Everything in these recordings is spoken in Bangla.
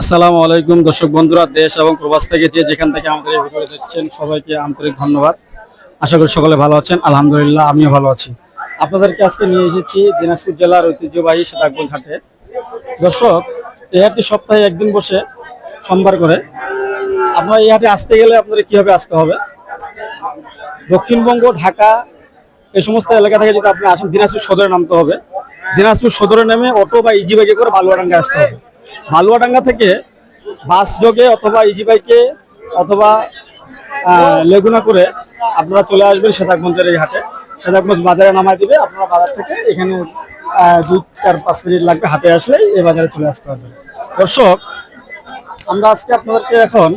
আসসালামু আলাইকুম, দর্শক বন্ধুরা, দেশ এবং প্রবাস থেকে যে যেখান থেকে আমাদের এই ভিডিও দেখছেন, সবাইকে আন্তরিক ধন্যবাদ। আশা করি সকলে ভালো আছেন, আলহামদুলিল্লাহ আমিও ভালো আছি। আপনাদেরকে আজকে নিয়ে এসেছি দিনাজপুর জেলার ঐতিহ্যবাহী সেতাকগঞ্জ হাটে। দর্শক, এই হাটটি সপ্তাহে একদিন বসে, সোমবার করে। আপনারা এই হাটে আসতে গেলে আপনাদের কীভাবে আসতে হবে? দক্ষিণবঙ্গ, ঢাকা, এই সমস্ত এলাকা থেকে যদি আপনি আসেন, দিনাজপুর সদরে নামতে হবে। দিনাজপুর সদরে নেমে অটো বা ইজি বাইকে করে বালুয়াডাঙ্গা আসতে হবে। বালুয়াডাঙ্গা থেকে বাস যোগে অথবা ইজি বাইকে অথবা লেগুনা করে আপনারা চলে আসবেন সেতাকগঞ্জের এই হাটে। সেতাকগঞ্জ বাজারে নামায় দিবে, আপনারা বাজার থেকে এখানে দুই চার পাঁচ মিনিট লাগবে হাটে আসলেই এই বাজারে চলে আসতে পারবেন। দর্শক, আমরা আজকে আপনাদেরকে এখন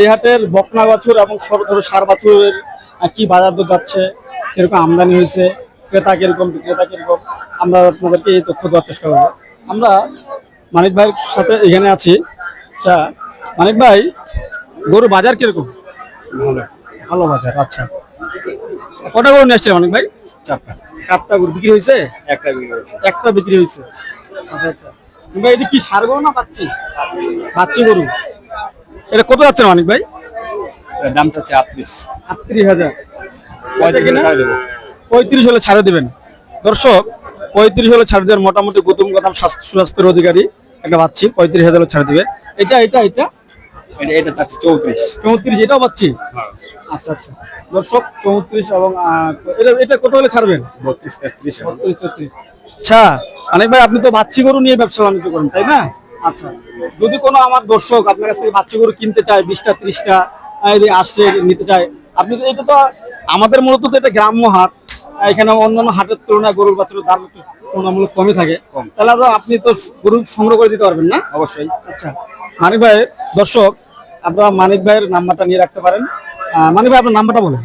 এই হাটের বকনা বাছুর এবং ছোট সার বাছুরের কী বাজার দর যাচ্ছে, কীরকম আমদানি হয়েছে, ক্রেতা কীরকম, বিক্রেতা কীরকম, আমরা আপনাদেরকে এই তথ্য দেওয়ার চেষ্টা করব। আমরা মানিক ভাইয়ের সাথে এখানে আছি। আচ্ছা মানিক ভাই গরু বাজার কীরকম? ভালো। ভালো বাজার আচ্ছা। কটা গরু নিয়ে আসছে মানিক ভাই? চারটা। চারটা গরু বিক্রি হয়েছে? একটা বিক্রি হয়েছে। একটা বিক্রি হয়েছে। আচ্ছা আচ্ছা। ভাই এটা কি সার গরু না পাচ্ছি পাচ্ছি গরু। এটা কত যাচ্ছে মানিক ভাই? দাম চাচ্ছে আটত্রিশ। আটত্রিশ হাজার। পঁয়ত্রিশ হলে ছাড়ে দেবেন। দর্শক পঁয়ত্রিশ হলে ছাড় দেবেন মোটামুটি গৌতম স্বাস্থ্য সুস্বাস্থ্যের অধিকারী একটা পাচ্ছি পঁয়ত্রিশ হাজার ছাড়ে দিবে। এটা এটা এটা? এটা চৌত্রিশ। চৌত্রিশ এটাও পাচ্ছি? আচ্ছা আচ্ছা। দর্শক চৌত্রিশ এবং এটা এটা কত হলে ছাড়বেন? বত্রিশ তেত্রিশ বত্রিশ, তেত্রিশ। আচ্ছা অনেক ভাই আপনি তো বাচ্চি গরু নিয়ে ব্যবসা বাণিজ্য করেন তাই না? আচ্ছা। যদি কোনো আমার দর্শক আপনার কাছ থেকে বাচ্চি গরু কিনতে চায় বিশটা ত্রিশটা আসছে নিতে চায় আপনি তো এটা তো আমাদের মূলত তো এটা গ্রাম্য হাট এখানে অন্যান্য হাটের তুলনায় গরুর বাচ্চার দাম তুলনামূলক কমই থাকে। কম। তাহলে তো আপনি তো গরু সংগ্রহ করে দিতে পারবেন না? অবশ্যই। আচ্ছা। মানিক ভাই দর্শক আপনারা মানিক ভাইয়ের নাম্বারটা নিয়ে রাখতে পারেন। মানিক ভাই আপনার নাম্বারটা বলুন।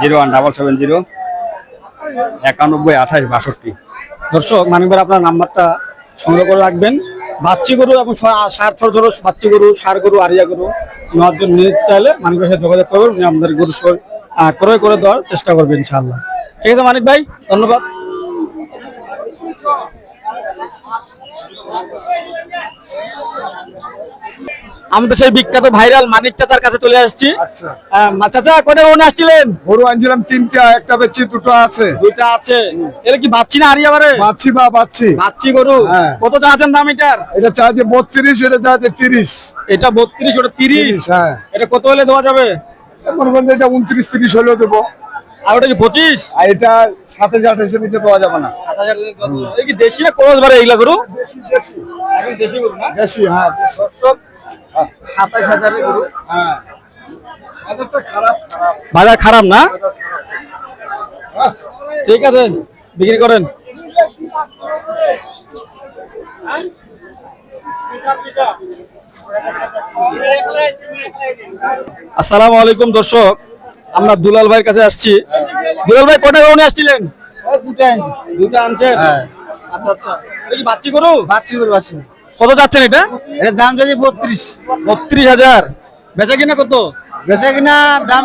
Zero one double seven zero একানব্বই আঠাশ বাষট্টি। দর্শক মানিক ভাই আপনার নাম্বারটা সংগ্রহ করে রাখবেন। বাচ্চি গরু এবং সার ছোট ছোট বাচ্চি গরু সার গরু আরিয়া গরু নেওয়ার জন্য নিতে চাইলে মানিক ভাইয়ের সাথে যোগাযোগ করবেন। আমাদের গরু ক্রয় করে দেওয়ার চেষ্টা করবেন ইনশাআল্লাহ। ঠিক আছে মানিক ভাই ধন্যবাদ। আমাদের সেই বিখ্যাত ভাইরাল মানিক চাচার কাছে চলে আসছি। আহ, চাচা কটা গরু আসছিলেন? গরু আনছিলাম তিনটা একটা বেচি দুটো আছে। দুইটা আছে। এটা কি বাচ্চি না আরিয়া বারে পাচ্ছি বা পাচ্ছি বাচ্চি গরু। হ্যাঁ। কত চাচ্ছেন দাম এটার? এটা চাচ্ছে বত্রিশ এটা চাচ্ছে তিরিশ। এটা বত্রিশ ওটা তিরিশ হ্যাঁ। এটা কত হলে দেওয়া যাবে? মনে করেন এটা উনত্রিশ তিরিশ হলেও দেবো। আর ওটা কি পঁচিশ? আর এটা সাতাশ আঠাশে নিচে পাওয়া যাবে না। কি দেশি না ক্রস বারে এইগুলা গরু? দেশি গরু না? বেশি হ্যাঁ সাতাশ হাজারের গরু। হ্যাঁ। বাজার খারাপ না? হ্যাঁ। ঠিক আছে বিক্রি করেন। আসসালামু আলাইকুম দর্শক। আমরা দুলাল ভাইয়ের কাছে আসছি। দুলাল ভাই কটা গরু আসছিলেন? দুটা দুটা আনছেন? এটা কি বাচ্চি গরু? বাচ্চি গরু বাচ্চি কত যাচ্ছেন এটা? এটার দাম চাচ্ছে বত্রিশ। বত্রিশ হাজার। বেচা কিনা কত? বেচা কিনা দাম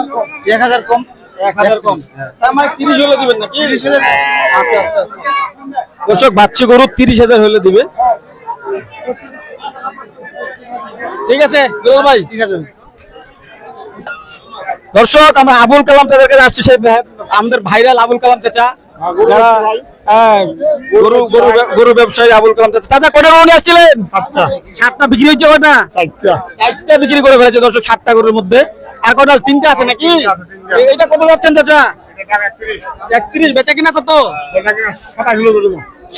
এক হাজার কম। এক হাজার কম। তার মানে তিরিশ হলে দিবেন তিরিশ হাজার আচ্ছা আচ্ছা আচ্ছা। দর্শক বাচ্চা গরু তিরিশ হাজার হলে দিবে। ঠিক আছে দুলাল ভাই। ঠিক আছে। দর্শক আমরা আবুল কালাম তাদের কাছে আসছি সেই আমাদের ভাইরাল আবুল কালাম চাচা। যারা হ্যাঁ, গরু গরু গরু ব্যবসায়ী আবুল কালাম চাচা। চাচা কটা গরু নিয়ে আসছিলেন সাতটা। বিক্রি হয়েছে কটা? চারটা। বিক্রি করে ফেলেছে দর্শক সাতটা গরুর মধ্যে। আর কটা তিনটা আছে নাকি? এটা কত যাচ্ছেন চাচা? একত্রিশ। বেচা কিনা কত?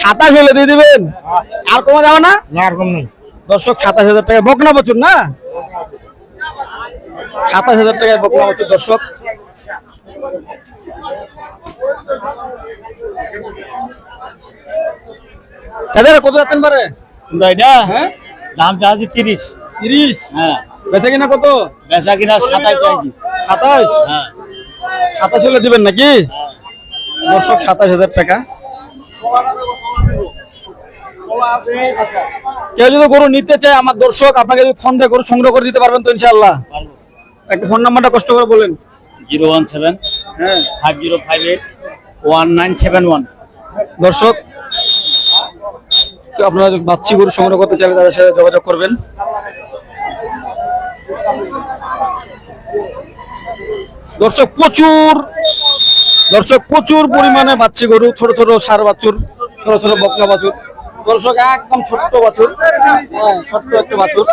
সাতাশ হলে দিয়ে দিবেন? আর কমা যাবে না? না আর কম নেই। দর্শক সাতাশ হাজার টাকা বকনা বছর না? সাতাশ হাজার টাকায় বকনা বছর দর্শক। তাদের কত যাচ্ছেন পারে এটা? হ্যাঁ? দাম চাচ্ছে তিরিশ। তিরিশ? হ্যাঁ। বেচা কিনা কত? বেচা কিনা সাতাশ চাইছি সাতাশ? হ্যাঁ। সাতাশ হলে দিবেন নাকি? দর্শক সাতাশ হাজার টাকা। কেউ যদি গরু নিতে চায় আমার দর্শক আপনাকে যদি ফোন দিয়ে গরু সংগ্রহ করে দিতে পারবেন তো ইনশাআল্লাহ। একটা ফোন নাম্বারটা কষ্ট করে বলেন। জিরো ওয়ান সেভেন হ্যাঁ। Five zero five eight one nine seven one. দর্শক আপনারা বাচ্চি গরু সংগ্রহ করতে চাইলে তাদের সাথে যোগাযোগ করবেন। দর্শক প্রচুর দর্শক প্রচুর পরিমাণে বাচ্চি গরু ছোট ছোট সার বাছুর ছোট ছোট বকনা বাছুর। দর্শক একদম ছোট্ট বাছুর। হ্যাঁ ছোট্ট একটা বাছুর।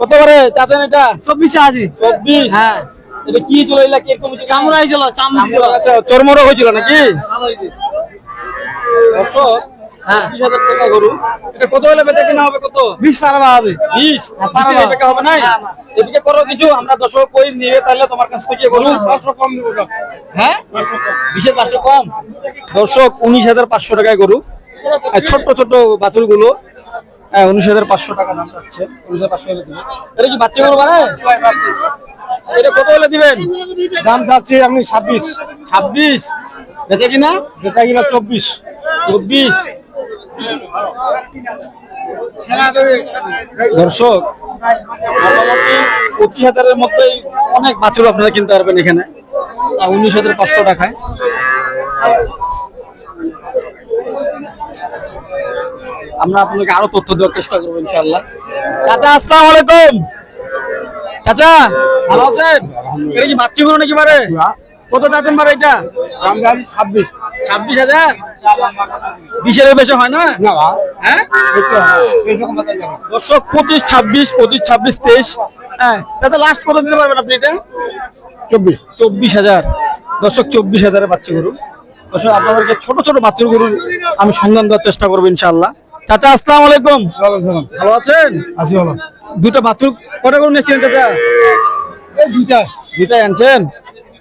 কত করে চাচেন এটা? চব্বিশে আজি। চব্বিশ। হ্যাঁ। এটা কি চলে এলা ছিল চামড়ি ছিল। আচ্ছা চর্মরোগ হয়েছিল নাকি? দর্শক হ্যাঁ। বিশ হাজার টাকা গরু। এটা কত হলে বেচা কিনা হবে কত? বিশ পারবা হবে। বিশ? পারবা। বেচা হবে নাই? এদিকে করো কিছু আমরা দর্শক কই নিবে তাহলে তোমার কাছ থেকে গরু পাঁচশো কম দিব হ্যাঁ? বিশের পাঁচশো কম। দর্শক উনিশ হাজার পাঁচশো টাকায় গরু। ছোট্ট ছোট্ট বাছুরগুলো হ্যাঁ উনিশ হাজার পাঁচশো টাকা দাম যাচ্ছে উনিশ হাজার পাঁচশো হলে এটা কি বাচ্চা গরু এটা কত হলে দিবেন? দাম চাচ্ছি আপনি ছাব্বিশ। ছাব্বিশ? বেচে কিনা? যেটা কিনা চব্বিশ। চব্বিশ? দর্শক মোটামুটি পঁচিশ হাজারের মধ্যেই অনেক বাছুর আপনারা কিনতে পারবেন এখানে। আর উনিশ হাজার পাঁচশো টাকায়। আমরা আপনাকে আরও তথ্য দেওয়ার চেষ্টা করব ইনশাল্লাহ চাচা আসসালাম আলাইকুম। চাচা ভালো আছেন? এটা কি বাচ্চা নাকি মারে কত চাচ্ছেন মারে এটা? ছাব্বিশ। ছাব্বিশ হাজার? বিশের বেশি হয় না? হ্যাঁ? দর্শক পঁচিশ ছাব্বিশ পঁচিশ ছাব্বিশ তেইশ। হ্যাঁ তাতে লাস্ট কত দিতে পারবেন আপনি এটা? চব্বিশ। চব্বিশ হাজার। দর্শক চব্বিশ হাজারের বাচ্চা গরু। দর্শক আপনাদেরকে ছোট ছোট বাচ্চার গরু আমি সন্ধান দেওয়ার চেষ্টা করব ইনশাআল্লাহ। চাচা আসসালামু আলাইকুম। ভালো আছেন? আসি ভালো। দুটো বাছুর কটা গরু নিয়েছিলেন চাচা? দুইটা। দুটাই আনছেন?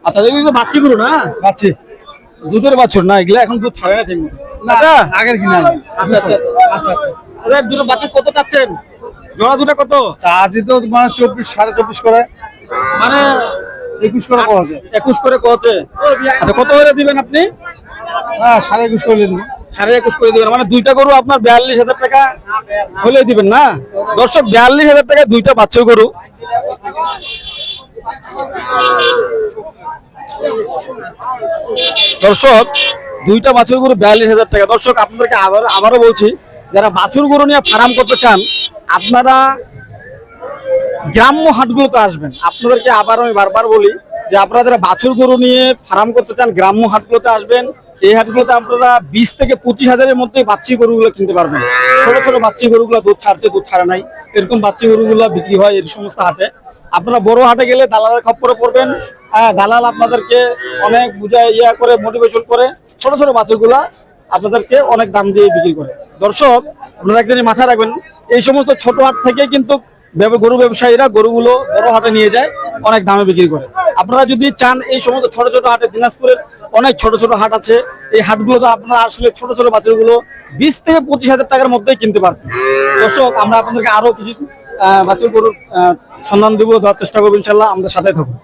আচ্ছা বাচ্চা গরু না? পাচ্ছি দুধের বাছুর? না এগুলো এখন দুধ থাকে না ঠিক মতো। আগের কিনা আচ্ছা আচ্ছা আচ্ছা আচ্ছা। দুটো বাছুর কত চাচ্ছেন? জোড়া দুটো কত? আজি তো মানে চব্বিশ সাড়ে চব্বিশ করে। মানে একুশ করে একুশ করে কতে আচ্ছা কত করে দিবেন আপনি? হ্যাঁ সাড়ে একুশ করে সাড়ে একুশ করে দিবেন মানে দুইটা গরু আপনার বিয়াল্লিশ হাজার টাকা হলে দিবেন না? দর্শক বিয়াল্লিশ হাজার টাকা দুইটা বাচ্চা গরু। দর্শক, দুইটা বাছুর গরু বিয়াল্লিশ হাজার টাকা। দর্শক, আপনাদেরকে আবার আবারও বলছি, যারা বাছুর গরু নিয়ে ফার্ম করতে চান, আপনারা গ্রাম্য হাটগুলোতে আসবেন। আপনাদেরকে আবার আমি বারবার বলি যে, আপনারা যারা বাছুর গরু নিয়ে ফার্ম করতে চান, গ্রাম্য হাটগুলোতে আসবেন। এই হাটগুলোতে আপনারা বিশ থেকে পঁচিশ হাজারের মধ্যে বাচ্চি গরুগুলো কিনতে পারবেন। ছোট ছোট বাচ্চি গরুগুলো দুধ ছাড়ছে, দুধ ছাড়ে নাই। এরকম বাচ্চি গরুগুলো বিক্রি হয় এই সমস্ত হাটে। আপনারা বড় হাটে গেলে দালালের খপ্পরে পড়বেন। হ্যাঁ দালাল আপনাদেরকে অনেক বুঝায়, ইয়া করে মোটিভেশন করে ছোট ছোট বাছুরগুলা আপনাদেরকে অনেক দাম দিয়ে বিক্রি করে। দর্শক, আপনারা একদিন মাথায় রাখবেন, এই সমস্ত ছোট হাট থেকে কিন্তু গরু ব্যবসায়ীরা গরুগুলো বড় হাটে নিয়ে যায়, অনেক দামে বিক্রি করে। আপনারা যদি চান এই সমস্ত ছোট ছোট হাটে দিনাজপুরের অনেক ছোট ছোট হাট আছে, এই হাটগুলোতে আপনারা আসলে ছোট ছোট বাছুরগুলো বিশ থেকে পঁচিশ হাজার টাকার মধ্যেই কিনতে পারবেন। দর্শক, আমরা আপনাদেরকে আরও কিছু বাছুর গরুর সন্ধান দিব দেওয়ার চেষ্টা করব ইনশাল্লাহ আমাদের সাথে থাকুন